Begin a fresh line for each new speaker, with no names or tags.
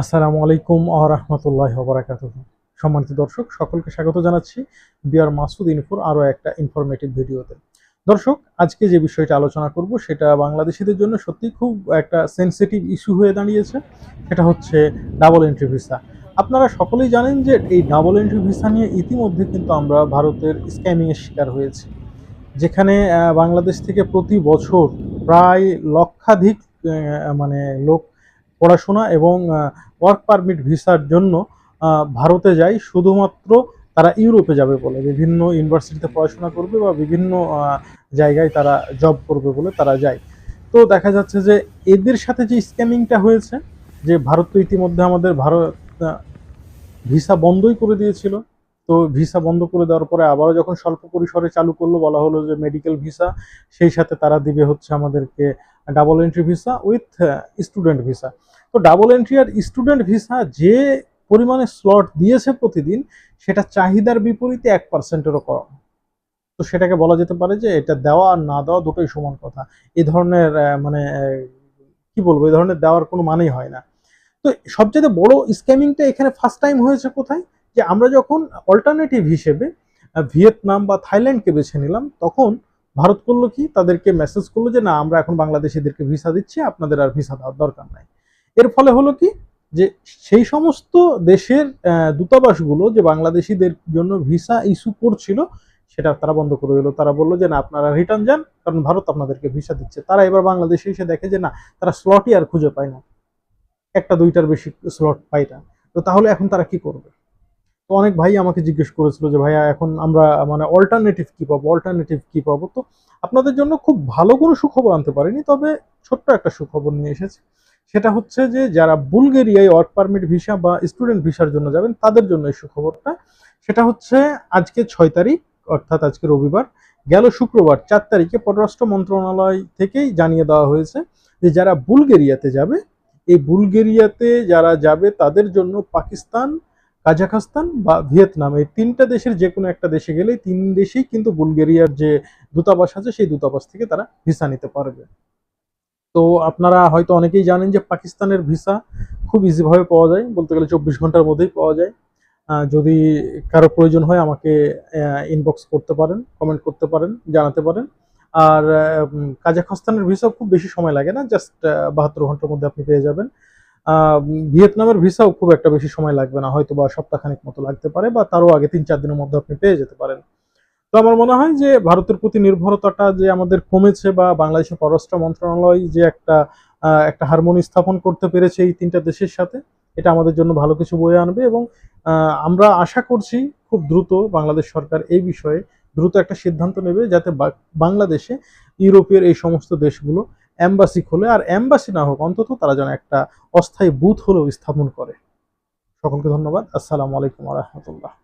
আসসালামু আলাইকুম আহরহমতুল্লাহ বরাকাত সম্মানিত দর্শক, সকলকে স্বাগত জানাচ্ছি বিআর মাসুদ ইনফোর আরও একটা ইনফরমেটিভ ভিডিওতে। দর্শক, আজকে যে বিষয়টা আলোচনা করব সেটা বাংলাদেশিদের জন্য সত্যি খুব একটা সেনসিটিভ ইস্যু হয়ে দাঁড়িয়েছে, সেটা হচ্ছে ডাবল এন্ট্রি ভিসা আপনারা সকলেই জানেন যে এই ডাবল এন্ট্রি ভিসা নিয়ে ইতিমধ্যে কিন্তু আমরা ভারতের স্ক্যামিংয়ের শিকার হয়েছি, যেখানে বাংলাদেশ থেকে প্রতি বছর প্রায় লক্ষাধিক মানে লোক পড়াশোনা এবং ওয়ার্ক পারমিট ভিসার জন্য ভারতে যায় শুধুমাত্র তারা ইউরোপে যাবে বলে, বিভিন্ন ইউনিভার্সিটিতে পড়াশোনা করবে বা বিভিন্ন জায়গায় তারা জব করবে বলে তারা যায়। তো দেখা যাচ্ছে যে এদের সাথে যে স্ক্যামিংটা হয়েছে, যে ভারত তো ইতিমধ্যে আমাদের ভারত ভিসা বন্ধই করে দিয়েছিল, তো ভিসা বন্ধ করে দেওয়ার পরে আবারও যখন স্বল্প পরিসরে চালু করল, বলা হলো যে মেডিকেল ভিসা সেই সাথে তারা দিবে হচ্ছে আমাদেরকে double entry visa with student visa তো ডাবল এন্ট্রি আর স্টুডেন্ট ভিসা যে পরিমাণে স্লট দিয়েছে প্রতিদিন, সেটা চাহিদার বিপরীতে এক পার্সেন্টেরও কম। তো সেটাকে বলা যেতে পারে যে এটা দেওয়া আর না দেওয়া দুটোই সমান কথা। এ ধরনের মানে কি বলব এই ধরনের দেওয়ার কোনো মানেই হয় না। তো সবচেয়ে বড় স্ক্যামিংটা এখানে ফার্স্ট টাইম হয়েছে কোথায়? যে আমরা যখন অল্টারনেটিভ হিসেবে ভিয়েতনাম বা থাইল্যান্ডকে বেছে নিলাম, তখন ভারত করল কি? তাদেরকে মেসেজ করল যে, না, আমরা এখন বাংলাদেশিদেরকে ভিসা দিচ্ছি, আপনাদের আর ভিসা দেওয়ার দরকার নাই। এর ফলে হলো কি? যে সেই সমস্ত দেশের দূতাবাসগুলো যে বাংলাদেশিদের জন্য ভিসা ইস্যু করছিল, সেটা তারা বন্ধ করে দিল। তারা বলল যে, না, আপনারা রিটার্ন যান, কারণ ভারত আপনাদেরকে ভিসা দিচ্ছে। তারা এবার বাংলাদেশে এসে দেখে যে, না, তারা স্লটই আর খুঁজে পায় না। একটা দুইটার বেশি স্লট পায় না। তো তাহলে এখন তারা কি করবে? তো অনেক ভাই আমাকে জিজ্ঞেস করেছিল যে, ভাইয়া, এখন আমরা মানে অল্টারনেটিভ কি পাবো? অল্টারনেটিভ কি পাবো? তো আপনাদের জন্য খুব ভালো কোনো সুখবর আনতে পারিনি, তবে ছোট্ট একটা সুখবর নিয়ে এসেছি। সেটা হচ্ছে যে, যারা বুলগেরিয়ায় ওয়ার্ক পারমিট ভিসা বা স্টুডেন্ট ভিসার জন্য যাবেন, তাদের জন্য এই সুখবরটা। সেটা হচ্ছে আজকে ছয় তারিখ, অর্থাৎ আজকে রবিবার। গেল শুক্রবার, চার তারিখে পররাষ্ট্র মন্ত্রণালয় থেকেই জানিয়ে দেওয়া হয়েছে যে, যারা বুলগেরিয়াতে যাবে, এই বুলগেরিয়াতে যারা যাবে, তাদের জন্য পাকিস্তান কাজাখস্তান বা ভিয়েতনাম, এই তিনটা দেশের যে কোনো একটা দেশে গেলেই তিন দেশেই কিন্তু বুলগেরিয়ার যে দূতাবাস আছে, সেই দূতাবাস থেকে তারা ভিসা নিতে পারবে। তো আপনারা হয়তো অনেকেই জানেন যে পাকিস্তানের ভিসা খুব ইজিভাবে পাওয়া যায়, বলতে গেলে চব্বিশ ঘণ্টার মধ্যেই পাওয়া যায়। যদি কারও প্রয়োজন হয় আমাকে ইনবক্স করতে পারেন কমেন্ট করতে পারেন, জানাতে পারেন। আর কাজাখস্তানের ভিসা খুব বেশি সময় লাগে না জাস্ট বাহাত্তর ঘণ্টার মধ্যে আপনি পেয়ে যাবেন। ভিয়েতনামের ভিসাও খুব একটা বেশি সময় লাগবে না হয়তো বা সপ্তাহখানেক মতো লাগতে পারে বা তারও আগে তিন চার দিনের মধ্যে আপনি পেয়ে যেতে পারেন। তো আমার মনে হয় যে ভারতের প্রতি নির্ভরতাটা যে আমাদের কমেছে বা বাংলাদেশের পররাষ্ট্র মন্ত্রণালয় যে একটা একটা হারমোনি স্থাপন করতে পেরেছে এই তিনটা দেশের সাথে, এটা আমাদের জন্য ভালো কিছু বয়ে আনবে এবং আমরা আশা করছি খুব দ্রুত বাংলাদেশ সরকার এই বিষয়ে দ্রুত একটা সিদ্ধান্ত নেবে যাতে বাংলাদেশে ইউরোপের এই সমস্ত দেশগুলো এম্বাসি খোলে, আর অ্যাম্বাসি না হোক, অন্তত তারা যেন একটা অস্থায়ী বুথ হলেও স্থাপন করে। সকলকে ধন্যবাদ। আসসালামু আলাইকুম রহমতুল্লাহ।